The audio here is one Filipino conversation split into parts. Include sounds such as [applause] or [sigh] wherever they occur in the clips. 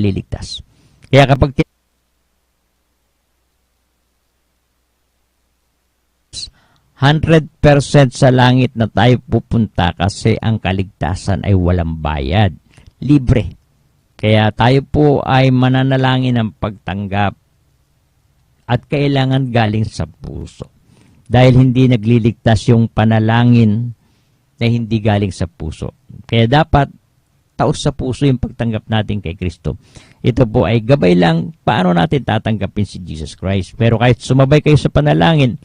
liligtas. Kaya kapag 100% sa langit na tayo pupunta kasi ang kaligtasan ay walang bayad. Libre. Kaya tayo po ay mananalangin ng pagtanggap at kailangan galing sa puso. Dahil hindi nagliligtas yung panalangin na hindi galing sa puso. Kaya dapat taos sa puso yung pagtanggap natin kay Kristo. Ito po ay gabay lang paano natin tatanggapin si Jesus Christ. Pero kahit sumabay kayo sa panalangin,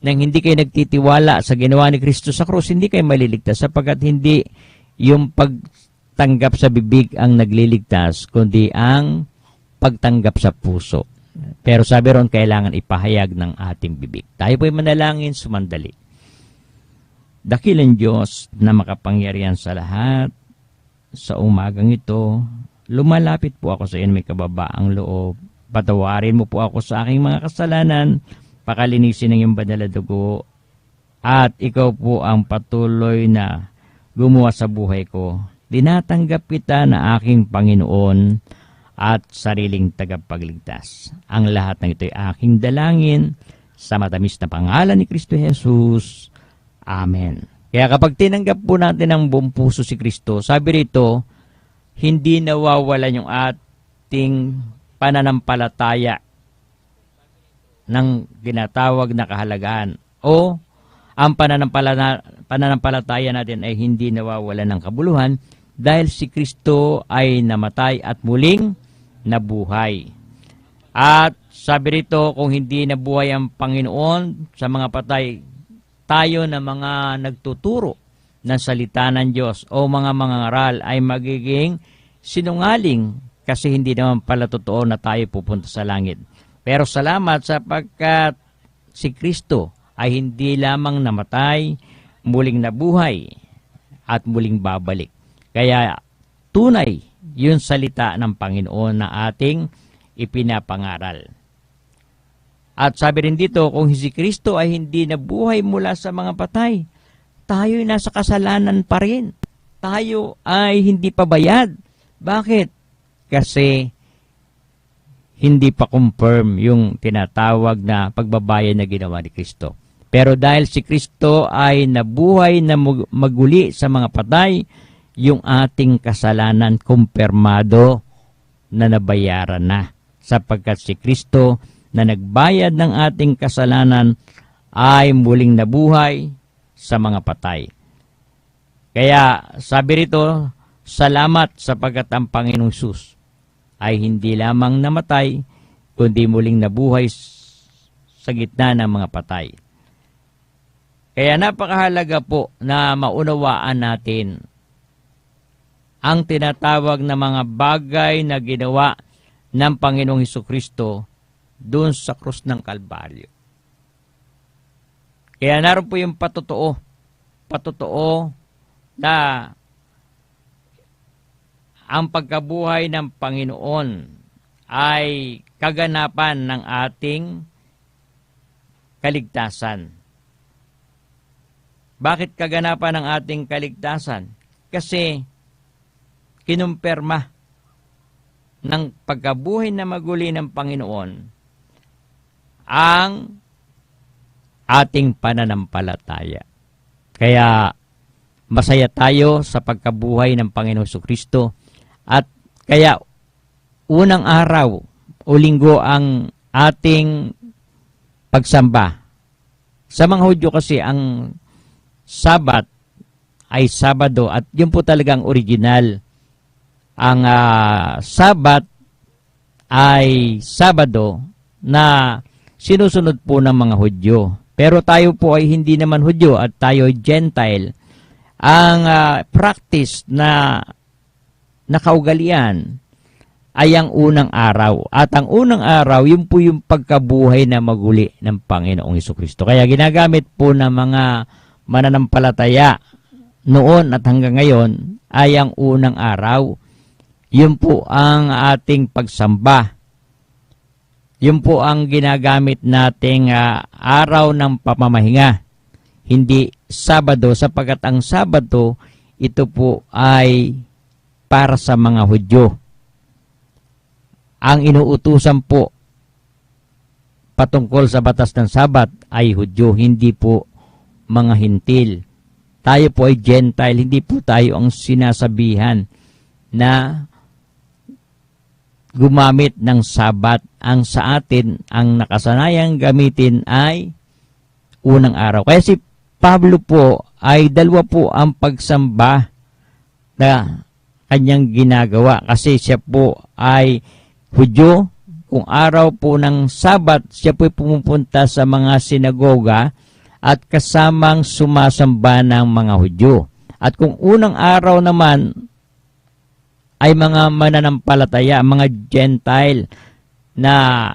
nang hindi kayo nagtitiwala sa ginawa ni Kristo sa krus, hindi kayo maliligtas sapagkat hindi yung pagtanggap sa bibig ang nagliligtas, kundi ang pagtanggap sa puso. Pero sabi ron, kailangan ipahayag ng ating bibig. Tayo po'y manalangin, sumandali. Dakilan Diyos na makapangyarihan sa lahat, sa umagang ito, lumalapit po ako sa iyo may kababaang loob. Patawarin mo po ako sa aking mga kasalanan, pakalinisin ng iyong banal na dugo, at ikaw po ang patuloy na gumawa sa buhay ko. Dinatanggap kita na aking Panginoon at sariling tagapagligtas. Ang lahat ng ito ay aking dalangin sa matamis na pangalan ni Kristo Jesus. Amen. Kaya kapag tinanggap po natin ng buong puso si Kristo, sabi rito, hindi nawawalan yung ating pananampalataya ng ginatawag na kahalagaan o ang pananampala, pananampalataya natin ay hindi nawawala ng kabuluhan dahil si Kristo ay namatay at muling nabuhay. At sabi rito, kung hindi nabuhay ang Panginoon sa mga patay, tayo na mga nagtuturo ng salita ng Diyos o mga mangangaral ay magiging sinungaling kasi hindi naman pala totoo na tayo pupunta sa langit. Pero salamat sapagkat si Kristo ay hindi lamang namatay, muling nabuhay at muling babalik. Kaya tunay yung salita ng Panginoon na ating ipinapangaral. At sabi rin dito, kung si Kristo ay hindi nabuhay mula sa mga patay, tayo ay nasa kasalanan pa rin. Tayo ay hindi pa bayad. Bakit? Kasi hindi pa confirm yung tinatawag na pagbabayad na ginawa ni Kristo. Pero dahil si Kristo ay nabuhay na maguli sa mga patay, yung ating kasalanan kumpirmado na nabayaran na. Sapagkat si Kristo na nagbayad ng ating kasalanan ay muling nabuhay sa mga patay. Kaya sabi rito, salamat sapagkat ang Panginoong Sus ay hindi lamang namatay, kundi muling nabuhay sa gitna ng mga patay. Kaya napakahalaga po na maunawaan natin ang tinatawag na mga bagay na ginawa ng Panginoong Heso Kristo doon sa krus ng Kalbaryo. Kaya naroon po yung patotoo, patotoo na ang pagkabuhay ng Panginoon ay kaganapan ng ating kaligtasan. Bakit kaganapan ng ating kaligtasan? Kasi kinumpirma ng pagkabuhay na maguli ng Panginoon ang ating pananampalataya. Kaya masaya tayo sa pagkabuhay ng Panginoon Kristo at kaya unang araw o linggo ang ating pagsamba. Sa mga Hudyo kasi ang Sabat ay Sabado at yun po talagang original. Ang uh, Sabat ay Sabado na sinusunod po ng mga Hudyo. Pero tayo po ay hindi naman Hudyo at tayo ay Gentile. Ang uh, practice na nakaugalian ay ang unang araw. At ang unang araw, yun po yung pagkabuhay na maguli ng Panginoong Iso Kristo. Kaya ginagamit po ng mga mananampalataya noon at hanggang ngayon ay ang unang araw. Yun po ang ating pagsamba. Yun po ang ginagamit nating uh, araw ng pamamahinga. Hindi Sabado sapagkat ang Sabado ito po ay para sa mga Hudyo. ang inuutusan po patungkol sa batas ng Sabat ay Hudyo, hindi po mga hintil. Tayo po ay Gentile, hindi po tayo ang sinasabihan na gumamit ng Sabat. Ang sa atin, ang nakasanayang gamitin ay unang araw. Kaya si Pablo po ay dalawa po ang pagsamba na kanyang ginagawa kasi siya po ay Hudyo. Kung araw po ng Sabat, siya po pumupunta sa mga sinagoga at kasamang sumasamba ng mga Hudyo. At kung unang araw naman ay mga mananampalataya, mga Gentile na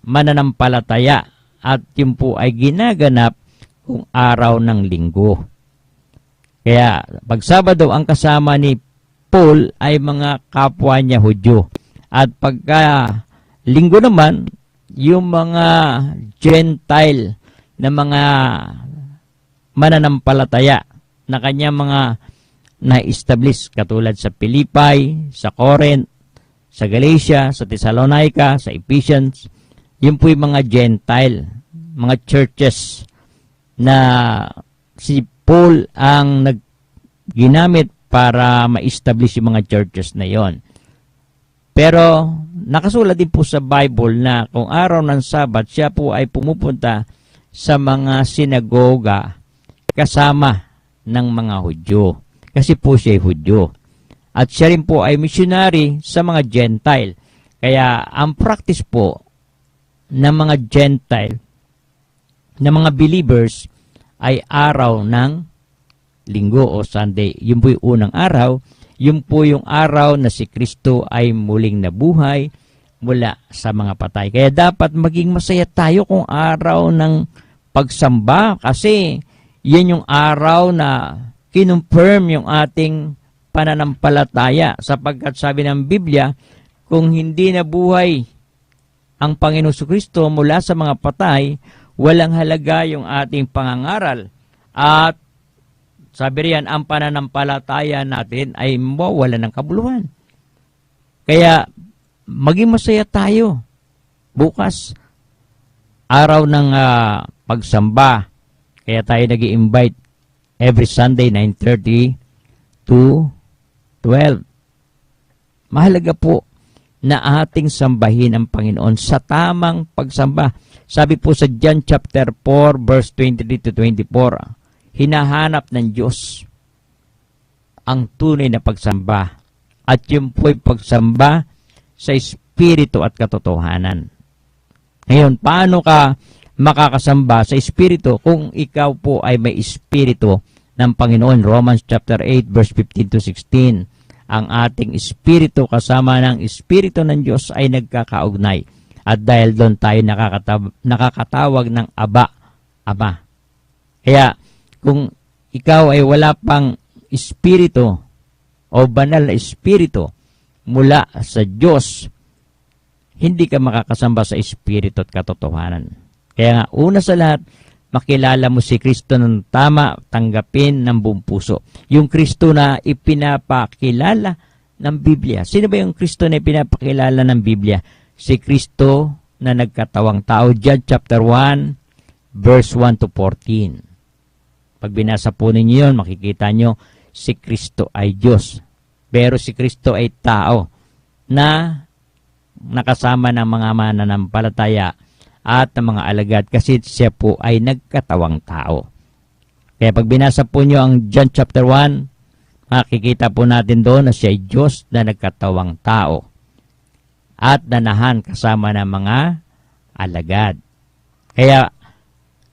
mananampalataya at yun po ay ginaganap kung araw ng linggo. Kaya pag Sabado ang kasama ni Paul ay mga kapwa niya Hudyo. At pagka linggo naman, yung mga Gentile na mga mananampalataya na kanya mga na-establish katulad sa Pilipay, sa Corinth, sa Galatia, sa Thessalonica, sa Ephesians, yun po yung mga Gentile, mga churches na si Paul ang nag ginamit para ma-establish yung mga churches na yon. Pero nakasulat din po sa Bible na kung araw ng Sabat, siya po ay pumupunta sa mga sinagoga kasama ng mga Hudyo. Kasi po siya ay Hudyo. At siya rin po ay missionary sa mga Gentile. Kaya ang practice po ng mga Gentile, ng mga believers, ay araw ng linggo o Sunday. Yun po yung unang araw. Yun po yung araw na si Kristo ay muling nabuhay mula sa mga patay. Kaya dapat maging masaya tayo kung araw ng pagsamba kasi yan yung araw na kinonfirm yung ating pananampalataya sapagkat sabi ng Biblia, kung hindi nabuhay ang Panginoon Kristo mula sa mga patay, walang halaga yung ating pangangaral. At sabi riyan, ang pananampalataya natin ay mawala ng kabuluhan. Kaya, maging masaya tayo. Bukas, araw ng ah, pagsamba. Kaya tayo nag invite every Sunday, 9.30 to 12. Mahalaga po na ating sambahin ang Panginoon sa tamang pagsamba. Sabi po sa John chapter 4 verse 23 to 24, hinahanap ng Diyos ang tunay na pagsamba at yung po'y pagsamba sa Espiritu at katotohanan. Ngayon, paano ka makakasamba sa Espiritu kung ikaw po ay may Espiritu ng Panginoon? Romans chapter 8 verse 15 to 16. Ang ating Espiritu kasama ng Espiritu ng Diyos ay nagkakaugnay. At dahil doon tayo nakakatab- nakakatawag ng Aba, Ama. Kaya, kung ikaw ay wala pang espiritu o banal na espiritu mula sa Diyos, hindi ka makakasamba sa espiritu at katotohanan. Kaya nga, una sa lahat, makilala mo si Kristo ng tama, tanggapin ng buong puso. Yung Kristo na ipinapakilala ng Biblia. Sino ba yung Kristo na ipinapakilala ng Biblia? Si Kristo na nagkatawang tao. John chapter 1, verse 1 to 14. Pag binasa po ninyo yun, makikita nyo, si Kristo ay Diyos. Pero si Kristo ay tao na nakasama ng mga mananampalataya at ng mga alagad kasi siya po ay nagkatawang tao. Kaya pag binasa po nyo ang John chapter 1, makikita po natin doon na siya ay Diyos na nagkatawang tao at nanahan kasama ng mga alagad. Kaya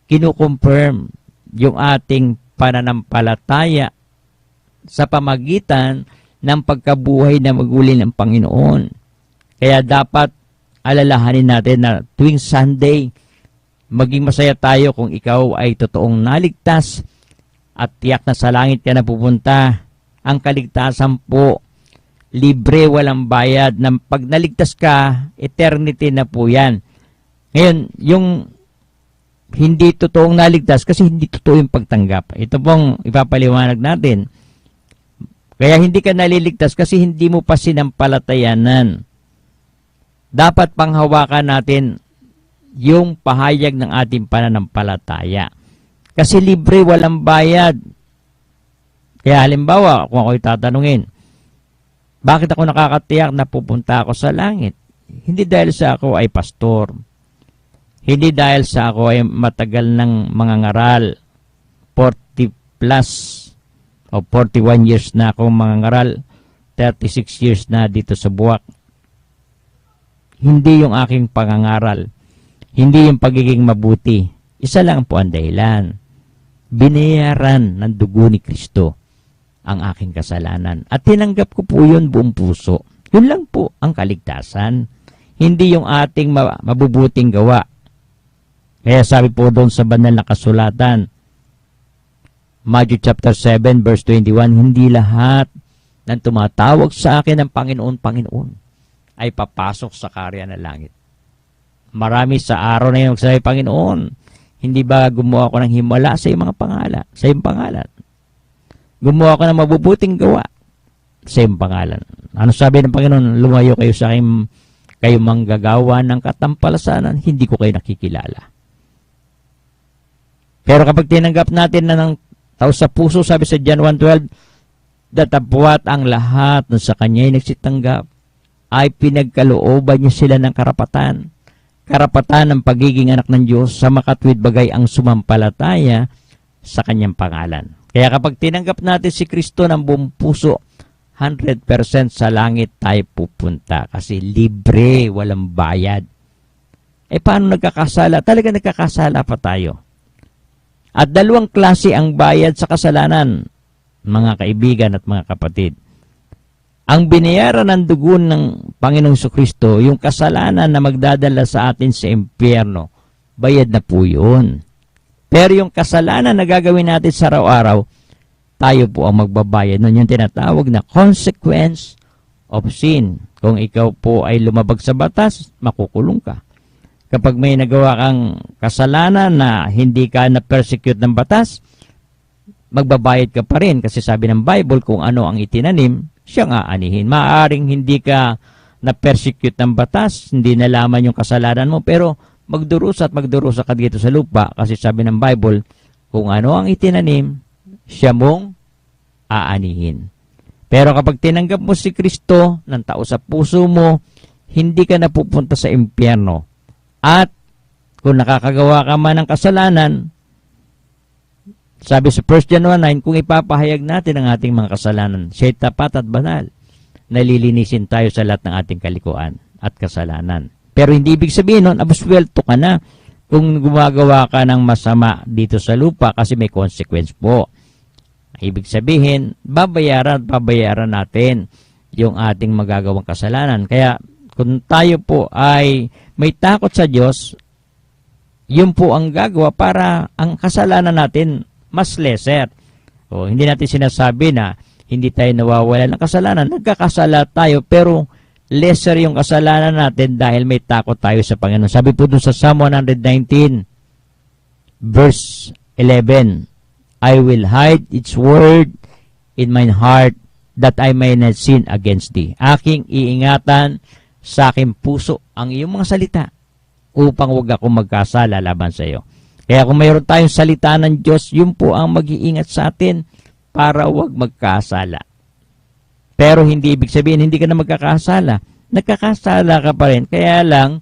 kinukonfirm yung ating pananampalataya sa pamagitan ng pagkabuhay na maguli ng Panginoon. Kaya dapat alalahanin natin na tuwing Sunday, maging masaya tayo kung ikaw ay totoong naligtas at tiyak na sa langit ka na pupunta. Ang kaligtasan po, libre, walang bayad. Na pag naligtas ka, eternity na po yan. Ngayon, yung hindi totoong naligtas kasi hindi totoo yung pagtanggap. Ito pong ipapaliwanag natin. Kaya hindi ka naliligtas kasi hindi mo pa sinampalatayanan. Dapat panghawakan natin yung pahayag ng ating pananampalataya. Kasi libre, walang bayad. Kaya halimbawa, kung ako'y tatanungin, bakit ako nakakatiyak na pupunta ako sa langit? Hindi dahil sa ako ay pastor. Hindi dahil sa ako ay matagal ng mga ngaral. 40 plus o 41 years na ako mga ngaral. 36 years na dito sa buwak. Hindi yung aking pangangaral. Hindi yung pagiging mabuti. Isa lang po ang dahilan. Binayaran ng dugo ni Kristo ang aking kasalanan. At tinanggap ko po yun buong puso. Yun lang po ang kaligtasan. Hindi yung ating ma- mabubuting gawa. Kaya sabi po doon sa banal na kasulatan, Matthew chapter 7 verse 21, hindi lahat ng tumatawag sa akin ng Panginoon, Panginoon ay papasok sa karya ng langit. Marami sa araw na yun sa Panginoon, hindi ba gumawa ko ng himala sa iyong mga pangalan, sa iyong pangalan? Gumawa ko ng mabubuting gawa sa iyong pangalan. Ano sabi ng Panginoon? Lumayo kayo sa akin, kayo manggagawa ng katampalasanan, hindi ko kayo nakikilala. Pero kapag tinanggap natin na ng tao sa puso, sabi sa John 1.12, datapwat ang lahat na sa kanya ay nagsitanggap, ay pinagkalooban niya sila ng karapatan. Karapatan ng pagiging anak ng Diyos sa makatwid bagay ang sumampalataya sa kanyang pangalan. Kaya kapag tinanggap natin si Kristo ng buong puso, 100% sa langit tayo pupunta kasi libre, walang bayad. Eh paano nagkakasala? Talaga nagkakasala pa tayo. At dalawang klase ang bayad sa kasalanan, mga kaibigan at mga kapatid. Ang binayaran ng dugo ng Panginoong Kristo, yung kasalanan na magdadala sa atin sa impyerno, bayad na po yun. Pero yung kasalanan na gagawin natin sa araw-araw, tayo po ang magbabayad nun. Yung tinatawag na consequence of sin. Kung ikaw po ay lumabag sa batas, makukulong ka. Kapag may nagawa kang kasalanan na hindi ka na-persecute ng batas, magbabayad ka pa rin kasi sabi ng Bible kung ano ang itinanim, siya nga anihin. Maaring hindi ka na-persecute ng batas, hindi nalaman yung kasalanan mo, pero magdurusa at magdurusa ka dito sa lupa kasi sabi ng Bible, kung ano ang itinanim, siya mong aanihin. Pero kapag tinanggap mo si Kristo ng tao sa puso mo, hindi ka napupunta sa impyerno. At kung nakakagawa ka man ng kasalanan, sabi sa 1 John 1.9, kung ipapahayag natin ang ating mga kasalanan, siya'y tapat at banal. Nalilinisin tayo sa lahat ng ating kalikuan at kasalanan. Pero hindi ibig sabihin nun, abuswelto ka na kung gumagawa ka ng masama dito sa lupa kasi may consequence po. Ibig sabihin, babayaran at babayaran natin yung ating magagawang kasalanan. Kaya kung tayo po ay may takot sa Diyos, yun po ang gagawa para ang kasalanan natin mas lesser. O, hindi natin sinasabi na hindi tayo nawawala ng kasalanan. Nagkakasala tayo pero lesser yung kasalanan natin dahil may takot tayo sa Panginoon. Sabi po dun sa Psalm 119 verse 11, I will hide its word in mine heart that I may not sin against thee. Aking iingatan sa aking puso ang iyong mga salita upang huwag ako magkasala laban sa iyo. Kaya kung mayroon tayong salita ng Diyos, yun po ang mag-iingat sa atin para huwag magkasala. Pero hindi ibig sabihin, hindi ka na magkakasala. Nagkakasala ka pa rin. Kaya lang,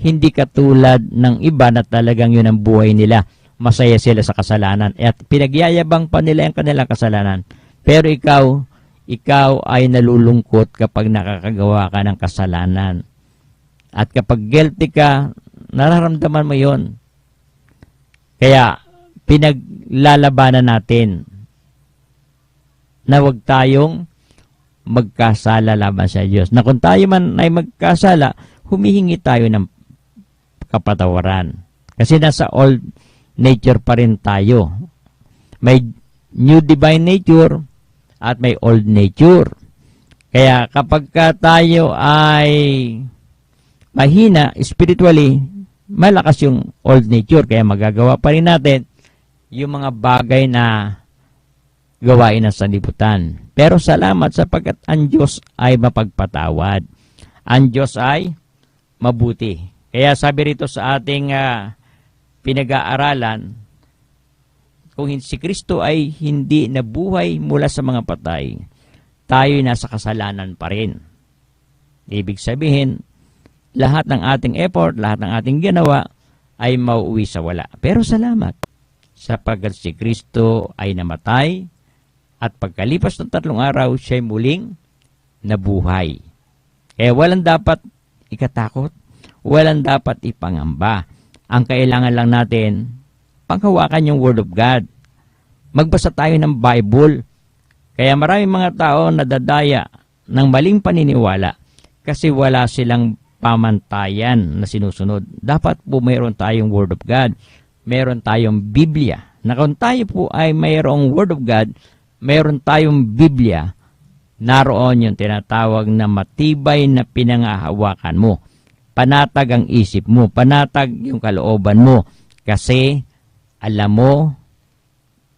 hindi katulad ng iba na talagang yun ang buhay nila. Masaya sila sa kasalanan. At pinagyayabang pa nila ang kanilang kasalanan. Pero ikaw, ikaw ay nalulungkot kapag nakakagawa ka ng kasalanan. At kapag guilty ka, nararamdaman mo yon kaya, pinaglalabanan natin na huwag tayong magkasala laban sa Diyos. Na kung tayo man ay magkasala, humihingi tayo ng kapatawaran. Kasi nasa old nature pa rin tayo. May new divine nature at may old nature. Kaya kapag ka tayo ay mahina spiritually, malakas yung old nature. Kaya magagawa pa rin natin yung mga bagay na gawain ng sanlibutan. Pero salamat sapagkat ang Diyos ay mapagpatawad. Ang Diyos ay mabuti. Kaya sabi rito sa ating ah, pinag-aaralan, kung si Kristo ay hindi nabuhay mula sa mga patay, tayo nasa kasalanan pa rin. Ibig sabihin, lahat ng ating effort, lahat ng ating ginawa ay mauwi sa wala. Pero salamat sapagkat si Kristo ay namatay at pagkalipas ng tatlong araw, siya ay muling nabuhay. Kaya walang dapat ikatakot, walang dapat ipangamba. Ang kailangan lang natin, panghawakan yung Word of God. Magbasa tayo ng Bible. Kaya maraming mga tao nadadaya ng maling paniniwala kasi wala silang pamantayan na sinusunod. Dapat po mayroon tayong Word of God. Meron tayong Biblia. Na kung tayo po ay mayroong Word of God, meron tayong Biblia, naroon yung tinatawag na matibay na pinangahawakan mo. Panatag ang isip mo, panatag yung kalooban mo. Kasi alam mo,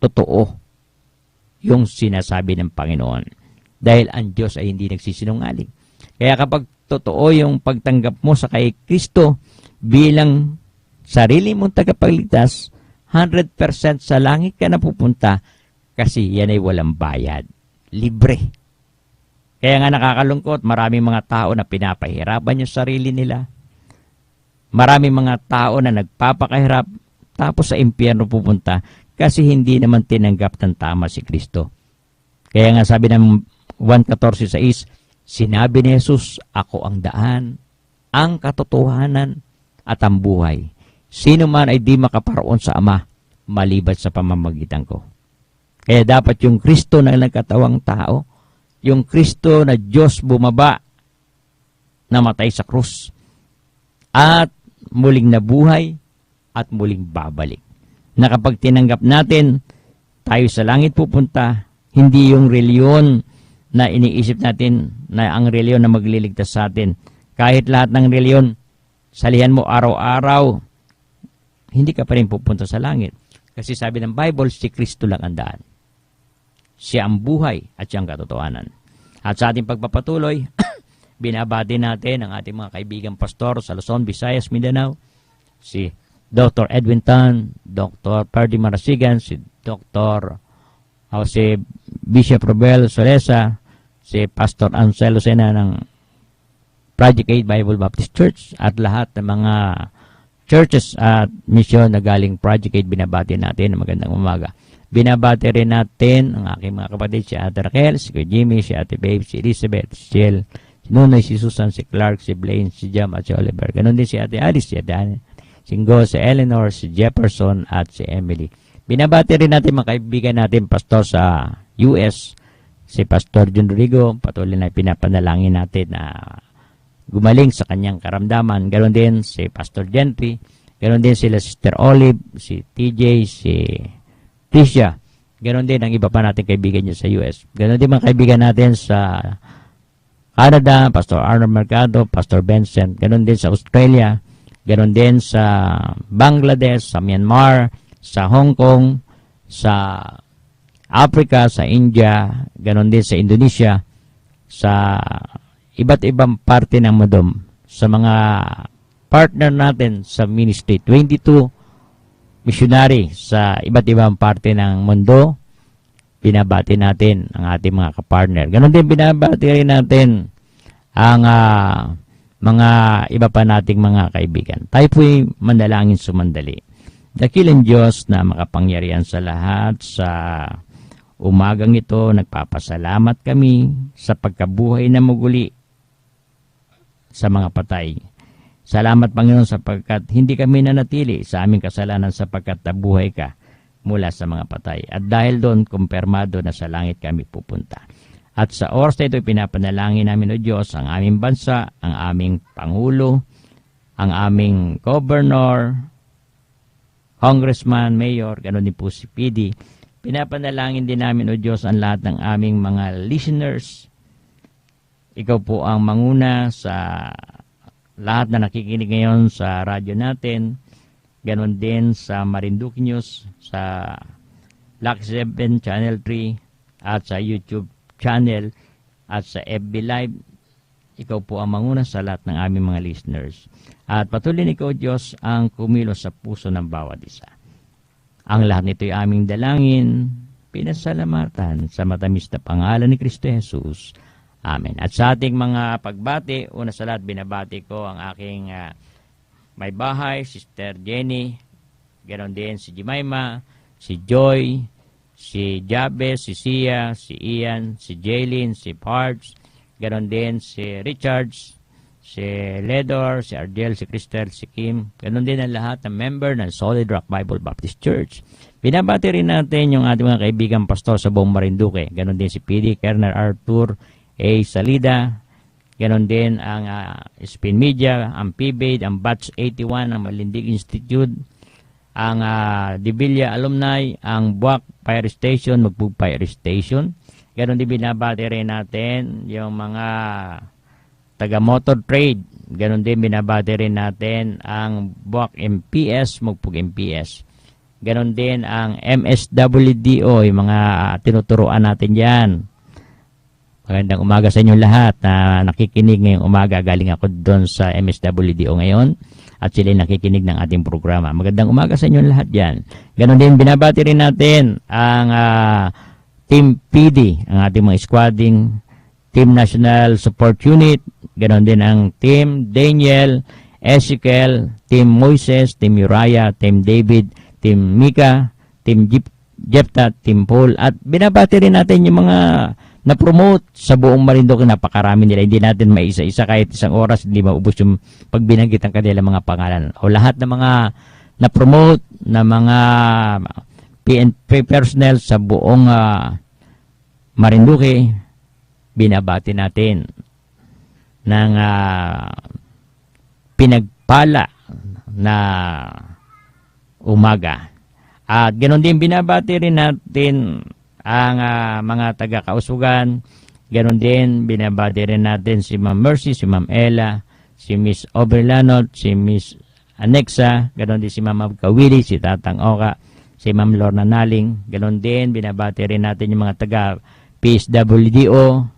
totoo yung sinasabi ng Panginoon. Dahil ang Diyos ay hindi nagsisinungaling. Kaya kapag totoo yung pagtanggap mo sa kay Kristo bilang sarili mong tagapagligtas, 100% sa langit ka na pupunta kasi yan ay walang bayad. Libre. Kaya nga nakakalungkot, maraming mga tao na pinapahirapan yung sarili nila. Maraming mga tao na nagpapakahirap tapos sa impyerno pupunta kasi hindi naman tinanggap ng tama si Kristo. Kaya nga sabi ng 1.14.6, sinabi ni Jesus, ako ang daan, ang katotohanan at ang buhay. Sino man ay di makaparoon sa Ama, malibat sa pamamagitan ko. Kaya dapat yung Kristo na nagkatawang tao, yung Kristo na Diyos bumaba, namatay sa krus, at muling nabuhay, at muling babalik. Na kapag tinanggap natin, tayo sa langit pupunta, hindi yung reliyon na iniisip natin na ang reliyon na magliligtas sa atin. Kahit lahat ng reliyon, salihan mo araw-araw, hindi ka pa rin pupunta sa langit. Kasi sabi ng Bible, si Kristo lang ang daan. Siya ang buhay at siya ang katotohanan. At sa ating pagpapatuloy, [coughs] binabati natin ang ating mga kaibigang pastor sa Luzon, Visayas, Mindanao, si Dr. Edwin Tan, Dr. Perdy Marasigan, si Dr. o si Bishop Robel Solesa, si Pastor Anselo Sena ng Project 8 Bible Baptist Church at lahat ng mga churches at mission na galing Project 8 binabati natin ng magandang umaga. Binabati rin natin ang aking mga kapatid, si Ate Raquel, si Jimmy, si Ate Babe, si Elizabeth, si Jill, si Nunay, si Susan, si Clark, si Blaine, si Jam at si Oliver. Ganon din si Ate Alice, si Ate Anne, si Ngo, si Eleanor, si Jefferson at si Emily. Binabati rin natin mga kaibigan natin, pastor sa US, si Pastor John Rodrigo, patuloy na pinapanalangin natin na gumaling sa kanyang karamdaman. Ganon din si Pastor Gentry, ganon din sila Sister Olive, si TJ, si Tricia. Ganon din ang iba pa natin kaibigan niya sa US. Ganon din mga kaibigan natin sa Canada, Pastor Arnold Mercado, Pastor Benson. Ganon din sa Australia. Ganon din sa Bangladesh, sa Myanmar, sa Hong Kong, sa Africa, sa India, ganon din sa Indonesia, sa iba't ibang parte ng mundo, sa mga partner natin sa ministry, 22 missionary sa iba't ibang parte ng mundo, binabati natin ang ating mga kapartner. Ganon din binabati rin natin ang ah, mga iba pa nating mga kaibigan. Tayo po'y manalangin sumandali. Dakilang Diyos na makapangyarihan sa lahat sa umagang ito, nagpapasalamat kami sa pagkabuhay na muguli sa mga patay. Salamat Panginoon sapagkat hindi kami nanatili sa aming kasalanan sapagkat nabuhay ka mula sa mga patay. At dahil doon, kumpirmado na sa langit kami pupunta. At sa oras na ito, pinapanalangin namin o Diyos ang aming bansa, ang aming Pangulo, ang aming Governor, Congressman, Mayor, ganoon din po si PD. Pinapanalangin din namin o Diyos ang lahat ng aming mga listeners. Ikaw po ang manguna sa lahat na nakikinig ngayon sa radyo natin. Ganon din sa Marinduque News, sa Black 7 Channel 3, at sa YouTube channel, at sa FB Live, ikaw po ang manguna sa lahat ng aming mga listeners. At patuloy ikaw, Diyos, ang kumilos sa puso ng bawat isa. Ang lahat nito ay aming dalangin, pinasalamatan sa matamis na pangalan ni Kristo Jesus. Amen. At sa ating mga pagbati, una sa lahat binabati ko ang aking ah, may bahay, Sister Jenny, ganon din si Jemima, si Joy, si Jabez, si Sia, si Ian, si Jaylin, si Parts, ganon din si Richards, si Ledor, si Argel, si Cristel, si Kim, ganon din ang lahat ng member ng Solid Rock Bible Baptist Church. Binabati rin natin yung ating mga kaibigan pastor sa buong Marinduque. Ganon din si PD, Kerner Arthur, A. Salida, ganon din ang ah, Spin Media, ang PBAID, ang Batch 81, ang Malindig Institute, ang uh, Divilla Alumni, ang Buwak Fire Station, Magbug Fire Station. Ganon din binabati rin natin yung mga taga motor trade. Ganon din binabati rin natin ang Buwak MPS, Magpug MPS. Ganon din ang MSWDO, yung mga tinuturoan natin yan. Magandang umaga sa inyo lahat na nakikinig ngayong umaga. Galing ako doon sa MSWDO ngayon at sila nakikinig ng ating programa. Magandang umaga sa inyo lahat yan. Ganon din, binabati rin natin ang ah, Team PD, ang ating mga squadding, Team National Support Unit, ganon din ang Team Daniel, Ezekiel, Team Moises, Team Uriah, Team David, Team Mika, Team Jep Jepta, Team Paul, at binabati rin natin yung mga na-promote sa buong Marinduque, napakarami nila. Hindi natin maisa-isa kahit isang oras, hindi maubos yung pag binanggit ang kanilang mga pangalan. O lahat ng mga na-promote na mga PNP personnel sa buong ah, Marinduque, binabati natin ng ah, pinagpala na umaga. At ganoon din binabati rin natin ang ah, mga taga-kausugan. Ganon din, binabati rin natin si Ma'am Mercy, si Ma'am Ella, si Miss Oberlanot, si Miss Anexa, ganon din si Ma'am Abkawili, si Tatang Oka, si Ma'am Lorna Naling. Ganon din, binabati rin natin yung mga taga PSWDO.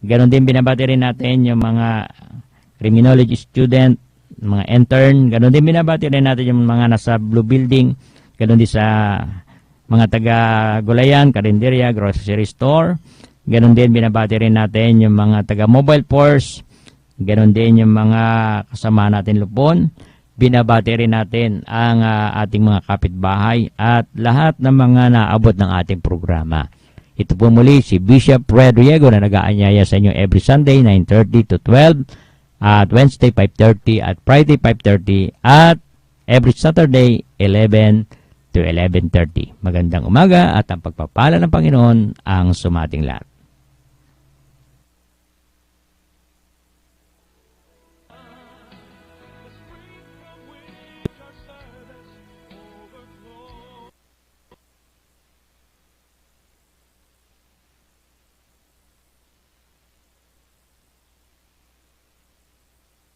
Ganon din, binabati rin natin yung mga criminology student, mga intern. Ganon din, binabati rin natin yung mga nasa Blue Building. Ganon din sa mga taga Gulayan, Karinderya, Grocery Store. Ganon din, binabati rin natin yung mga taga Mobile Force. Ganon din yung mga kasama natin Lupon. Binabati rin natin ang ah, ating mga kapitbahay at lahat ng mga naabot ng ating programa. Ito po muli si Bishop Fred Riego na nag-aanyaya sa inyo every Sunday 9.30 to 12 at Wednesday 5.30 at Friday 5.30 at every Saturday 11 to 11.30. Magandang umaga at ang pagpapala ng Panginoon ang sumating lahat.